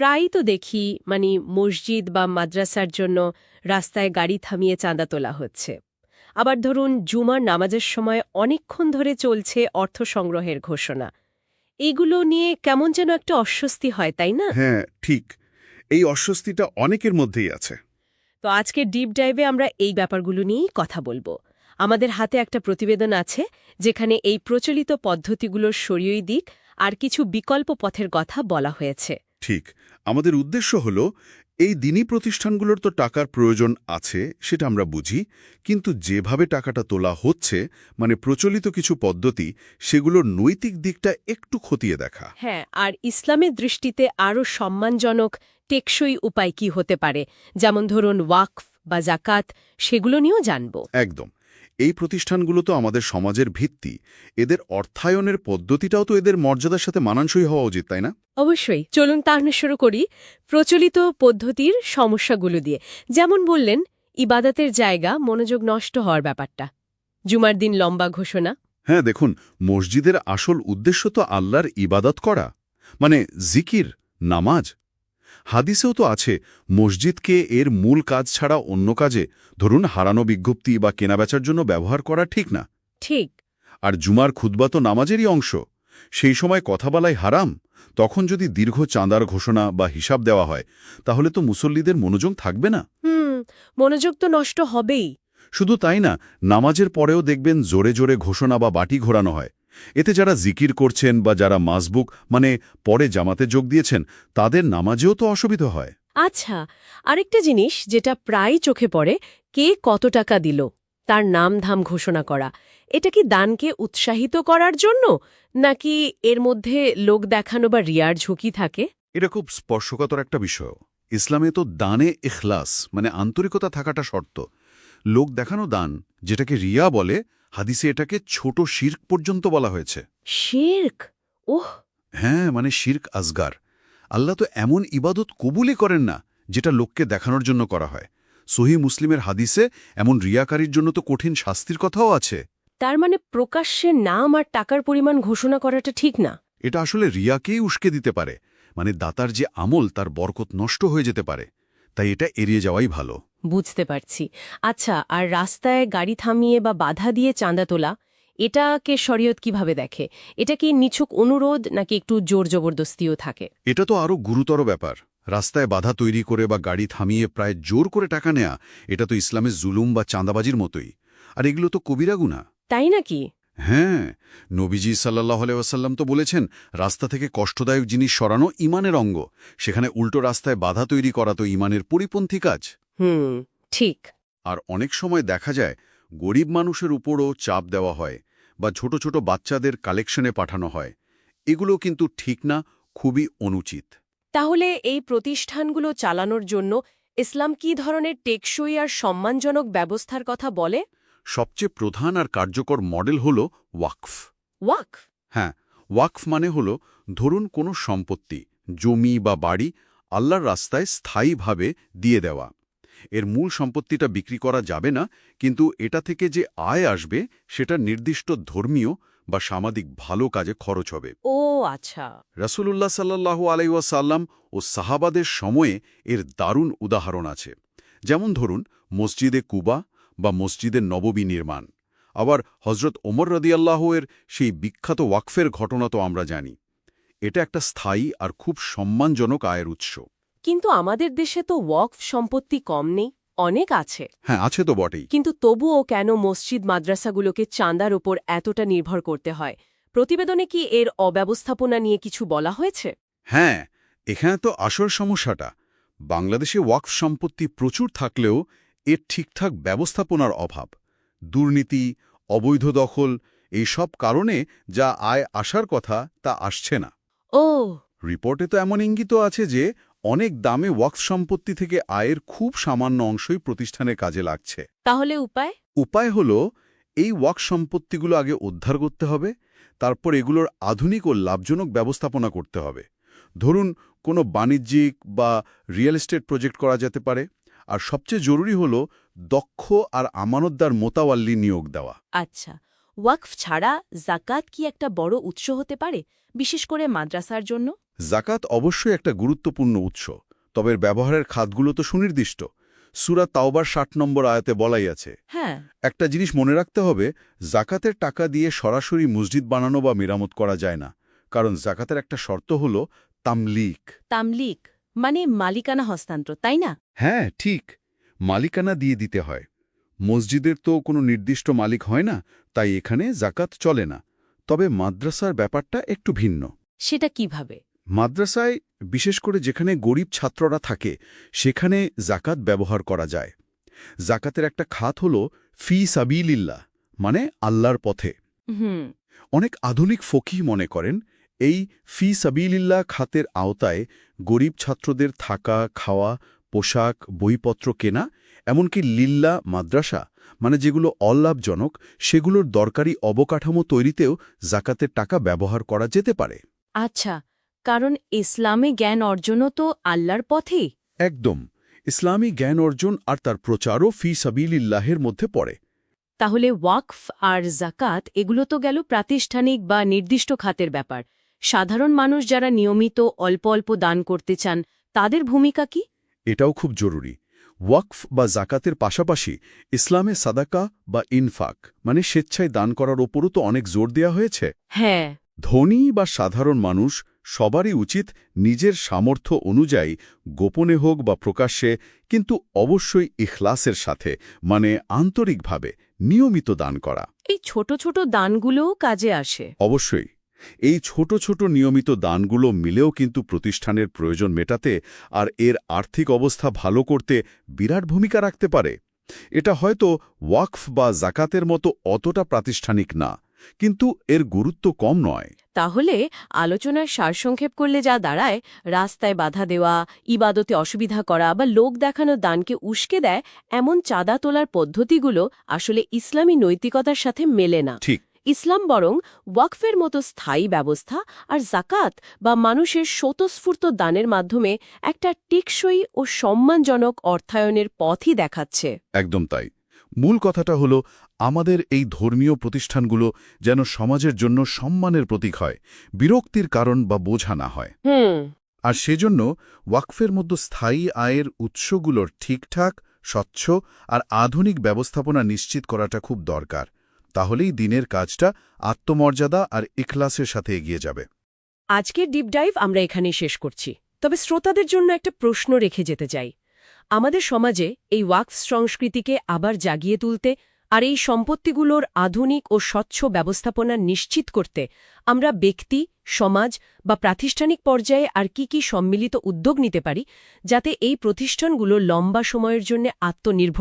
প্রায়ই তো দেখি মানে মসজিদ বা মাদ্রাসার জন্য রাস্তায় গাড়ি থামিয়ে চাঁদা তোলা হচ্ছে। আবার ধরুন জুমার নামাজের সময় অনেকক্ষণ ধরে চলছে অর্থ সংগ্রহের ঘোষণা। এগুলো নিয়ে কেমন যেন একটা অস্বস্তি হয় তাই না? হ্যাঁ ঠিক। এই অস্বস্তিটা অনেকের মধ্যেই আছে। তো আজকে ডিপ ডাইভে আমরা এই ব্যাপারগুলো নিয়েই কথা বলব। আমাদের হাতে একটা প্রতিবেদন আছে যেখানে এই প্রচলিত পদ্ধতিগুলোর সরিয়ে দিক আর কিছু বিকল্প পথের কথা বলা হয়েছে। ঠিক। আমাদের উদ্দেশ্য হল এই দিনই প্রতিষ্ঠানগুলোর তো টাকার প্রয়োজন আছে সেটা আমরা বুঝি কিন্তু যেভাবে টাকাটা তোলা হচ্ছে মানে প্রচলিত কিছু পদ্ধতি সেগুলোর নৈতিক দিকটা একটু খতিয়ে দেখা। হ্যাঁ আর ইসলামের দৃষ্টিতে আরও সম্মানজনক টেকসই উপায় কি হতে পারে? যেমন ধরুন ওয়াকফ বা জাকাত সেগুলো নিয়েও জানব। একদম। এই প্রতিষ্ঠানগুলো তো আমাদের সমাজের ভিত্তি। এদের অর্থায়নের পদ্ধতিটাও তো এদের মর্যাদার সাথে মানানসই হওয়া উচিত তাই না? অবশ্যই। চলুন তাহলে শুরু করি প্রচলিত পদ্ধতির সমস্যাগুলো দিয়ে। যেমন বললেন ইবাদতের জায়গা মনোযোগ নষ্ট হওয়ার ব্যাপারটা। জুমার দিন লম্বা ঘোষণা। হ্যাঁ দেখুন মসজিদের আসল উদ্দেশ্য তো আল্লাহর ইবাদত করা। মানে জিকির নামাজ হাদিসেও তো আছে মসজিদকে এর মূল কাজ ছাড়া অন্য কাজে ধরুন হারানো বিজ্ঞপ্তি বা কেনাবেচার জন্য ব্যবহার করা ঠিক না। ঠিক। আর জুমার খুদ্া তো নামাজেরই অংশ। সেই সময় কথা বলাই হারাম তখন যদি দীর্ঘ চাঁদার ঘোষণা বা হিসাব দেওয়া হয় তাহলে তো মুসল্লিদের মনোযোগ থাকবে না। হুম মনোযোগ তো নষ্ট হবেই। শুধু তাই না নামাজের পরেও দেখবেন জোরে জোরে ঘোষণা বা বাটি ঘোরানো হয়। এতে যারা জিকির করছেন বা যারা মাসবুক মানে পরে জামাতে যোগ দিয়েছেন তাদের নামাজেও তো অসুবিধা হয়। আচ্ছা আরেকটা জিনিস যেটা প্রায় চোখে পড়ে কে কত টাকা দিল? তার নাম ধাম ঘোষণা করা। এটা কি দানকে উৎসাহিত করার জন্য? নাকি এর মধ্যে লোক দেখানো বা রিয়ার ঝুঁকি থাকে? এটা খুব স্পর্শকাতর একটা বিষয়। ইসলামে তো দানে ইখলাস মানে আন্তরিকতা থাকাটা শর্ত। লোক দেখানো দান যেটাকে রিয়া বলে হাদিসে এটাকে ছোট শির্ক পর্যন্ত বলা হয়েছে। শেরক? ওহ! হ্যাঁ মানে শির্ক আজগার। আল্লাহ তো এমন ইবাদত কবুলই করেন না যেটা লোককে দেখানোর জন্য করা হয়। সহি মুসলিমের হাদিসে এমন রিয়াকারীর জন্য তো কঠিন শাস্তির কথাও আছে। তার মানে প্রকাশ্যে নাম আর টাকার পরিমাণ ঘোষণা করাটা ঠিক না? এটা আসলে রিয়াকেই উস্কে দিতে পারে মানে দাতার যে আমল তার বরকত নষ্ট হয়ে যেতে পারে। তাই এটা এড়িয়ে যাওয়াই ভালো। বুঝতে পারছি। আচ্ছা আর রাস্তায় গাড়ি থামিয়ে বা বাধা দিয়ে চাঁদা তোলা এটাকে শরীয়ত কীভাবে দেখে? এটা কি নিছক অনুরোধ নাকি একটু জোর জবরদস্তিও থাকে? এটা তো আরও গুরুতর ব্যাপার। রাস্তায় বাধা তৈরি করে বা গাড়ি থামিয়ে প্রায় জোর করে টাকা নেয়া এটা তো ইসলামের জুলুম বা চাঁদাবাজির মতোই। আর এগুলো তো কবিরাগুনা তাই নাকি? হ্যাঁ নবীজি সাল্লাহ ওয়াসাল্লাম তো বলেছেন রাস্তা থেকে কষ্টদায়ক জিনিস সরানো ইমানের অঙ্গ। সেখানে উল্টো রাস্তায় বাধা তৈরি করা তো ইমানের পরিপন্থী কাজ। হুম ঠিক। আর অনেক সময় দেখা যায় গরিব মানুষের উপরও চাপ দেওয়া হয় বা ছোট ছোট বাচ্চাদের কালেকশনে পাঠানো হয়। এগুলো কিন্তু ঠিক না খুবই অনুচিত। তাহলে এই প্রতিষ্ঠানগুলো চালানোর জন্য ইসলাম কি ধরনের টেকসই আর সম্মানজনক ব্যবস্থার কথা বলে? সবচেয়ে প্রধান আর কার্যকর মডেল হল ওয়াকফ। ওয়াক হ্যাঁ ওয়াকফ মানে হল ধরুন কোনো সম্পত্তি জমি বা বাড়ি আল্লাহর রাস্তায় স্থায়ীভাবে দিয়ে দেওয়া। এর মূল সম্পত্তিটা বিক্রি করা যাবে না কিন্তু এটা থেকে যে আয় আসবে সেটা নির্দিষ্ট ধর্মীয় বা সামাজিক ভালো কাজে খরচ হবে। ও আচ্ছা। রাসূলুল্লাহ সাল্লাহু আলাইসাল্লাম ও সাহাবাদের সময়ে এর দারুণ উদাহরণ আছে। যেমন ধরুন মসজিদে কুবা বা মসজিদের নববী নির্মাণ আবার হজরত ওমর রদিয়াল্লাহ এর সেই বিখ্যাত ওয়াকফের ঘটনা তো আমরা জানি। এটা একটা স্থায়ী আর খুব সম্মানজনক আয়ের উৎস। কিন্তু আমাদের দেশে তো ওয়াকফ সম্পত্তি কম নেই অনেক আছে। হ্যাঁ আছে তো বটেই। কিন্তু তবুও কেন মসজিদ মাদ্রাসাগুলোকে চাঁদার ওপর এতটা নির্ভর করতে হয়? প্রতিবেদনে কি এর অব্যবস্থাপনা নিয়ে কিছু বলা হয়েছে? হ্যাঁ এখানে তো আসল সমস্যাটা। বাংলাদেশে ওয়াকফ সম্পত্তি প্রচুর থাকলেও এর ঠিকঠাক ব্যবস্থাপনার অভাব দুর্নীতি অবৈধ দখল এই সব কারণে যা আয় আসার কথা তা আসছে না। ও। রিপোর্টে তো এমন ইঙ্গিত আছে যে অনেক দামে ওয়াক্স সম্পত্তি থেকে আয়ের খুব সামান্য অংশই প্রতিষ্ঠানের কাজে লাগছে। তাহলে উপায়? উপায় হল এই ওয়াক্স সম্পত্তিগুলো আগে উদ্ধার করতে হবে তারপর এগুলোর আধুনিক ও লাভজনক ব্যবস্থাপনা করতে হবে। ধরুন কোনো বাণিজ্যিক বা রিয়েল এস্টেট প্রজেক্ট করা যেতে পারে আর সবচেয়ে জরুরি হল দক্ষ আর আমানতদার মোতাওয়াল্লি নিয়োগ দেওয়া। আচ্ছা ওয়াকফ ছাড়া জাকাত কি একটা বড় উৎস হতে পারে বিশেষ করে মাদ্রাসার জন্য? জাকাত অবশ্যই একটা গুরুত্বপূর্ণ উৎস তবে ব্যবহারের খাতগুলো তো সুনির্দিষ্ট। সুরা তাওবার ষাট নম্বর আয়াতে বলাই আছে। হ্যাঁ। একটা জিনিস মনে রাখতে হবে জাকাতের টাকা দিয়ে সরাসরি মসজিদ বানানো বা মেরামত করা যায় না কারণ জাকাতের একটা শর্ত হল তামলিক। তামলিক। মানে মালিকানা হস্তান্তর তাই না? হ্যাঁ ঠিক। মালিকানা দিয়ে দিতে হয়। মসজিদের তো কোনো নির্দিষ্ট মালিক হয় না তাই এখানে জাকাত চলে না। তবে মাদ্রাসার ব্যাপারটা একটু ভিন্ন। সেটা কীভাবে? মাদ্রাসায় বিশেষ করে যেখানে গরিব ছাত্ররা থাকে সেখানে জাকাত ব্যবহার করা যায়। জাকাতের একটা খাত হল ফি সাবিলিল্লাহ মানে আল্লাহর পথে। অনেক আধুনিক ফকি মনে করেন এই ফি সাবিলিল্লাহ খাতের আওতায় গরিব ছাত্রদের থাকা খাওয়া পোশাক বইপত্র কেনা এমনকি লিল্লা মাদ্রাসা মানে যেগুলো অলাভজনক সেগুলোর দরকারি অবকাঠামো তৈরিতেও জাকাতের টাকা ব্যবহার করা যেতে পারে। আচ্ছা কারণ ইসলামে জ্ঞান অর্জনও তো আল্লাহর পথেই। একদম ইসলামী জ্ঞান অর্জন আর তার প্রচারও ফি সাবিলিল্লাহের মধ্যে পড়ে। তাহলে ওয়াকফ আর জাকাত এগুলো তো গেল প্রাতিষ্ঠানিক বা নির্দিষ্ট খাতের ব্যাপার। সাধারণ মানুষ যারা নিয়মিত অল্প অল্প দান করতে চান তাদের ভূমিকা কি? এটাও খুব জরুরি। ওয়াকফ বা জাকাতের পাশাপাশি ইসলামে সাদাকা বা ইনফাক মানে স্বেচ্ছায় দান করার ওপরও তো অনেক জোর দেয়া হয়েছে। হ্যাঁ। ধনী বা সাধারণ মানুষ সবারই উচিত নিজের সামর্থ্য অনুযায়ী গোপনে হোক বা প্রকাশ্যে কিন্তু অবশ্যই ইখলাসের সাথে মানে আন্তরিকভাবে নিয়মিত দান করা। এই ছোট ছোট দানগুলোও কাজে আসে। অবশ্যই। এই ছোট ছোট নিয়মিত দানগুলো মিলেও কিন্তু প্রতিষ্ঠানের প্রয়োজন মেটাতে আর এর আর্থিক অবস্থা ভালো করতে বিরাট ভূমিকা রাখতে পারে। এটা হয়তো ওয়াকফ বা জাকাতের মতো অতটা প্রাতিষ্ঠানিক না কিন্তু এর গুরুত্ব কম নয়। তাহলে আলোচনার সারসংক্ষেপ করলে যা দাঁড়ায় রাস্তায় বাধা দেওয়া ইবাদতে অসুবিধা করা বা লোক দেখানো দানকে উস্কে দেয় এমন চাঁদা তোলার পদ্ধতিগুলো আসলে ইসলামী নৈতিকতার সাথে মেলে না। ঠিক। ইসলাম বরং ওয়াকফের মতো স্থায়ী ব্যবস্থা আর জাকাত বা মানুষের স্বতঃস্ফূর্ত দানের মাধ্যমে একটা টেকসই ও সম্মানজনক অর্থায়নের পথই দেখাচ্ছে। একদম তাই। মূল কথাটা হলো আমাদের এই ধর্মীয় প্রতিষ্ঠানগুলো যেন সমাজের জন্য সম্মানের প্রতীক হয় বিরক্তির কারণ বা বোঝা না হয়। আর সেজন্য ওয়াকফের মধ্যে স্থায়ী আয়ের উৎসগুলোর ঠিকঠাক স্বচ্ছ আর আধুনিক ব্যবস্থাপনা নিশ্চিত করাটা খুব দরকার। তাহলেই দিনের কাজটা আত্মমর্যাদা আর ইখলাসের সাথে এগিয়ে যাবে। আজকের ডিপ ডাইভ আমরা এখানেই শেষ করছি। তবে শ্রোতাদের জন্য একটা প্রশ্ন রেখে যেতে চাই। আমাদের সমাজে এই ওয়াক্স সংস্কৃতিকে আবার জাগিয়ে তুলতে আর এই সম্পত্তিগুলোর আধুনিক ও স্বচ্ছ ব্যবস্থাপনা নিশ্চিত করতে আমরা ব্যক্তি, সমাজ বা প্রাতিষ্ঠানিক পর্যায়ে আর কি কি সম্মিলিত উদ্যোগ নিতে পারি, যাতে এই প্রতিষ্ঠানগুলো লম্বা সময়ের জন্য আত্মনির্ভর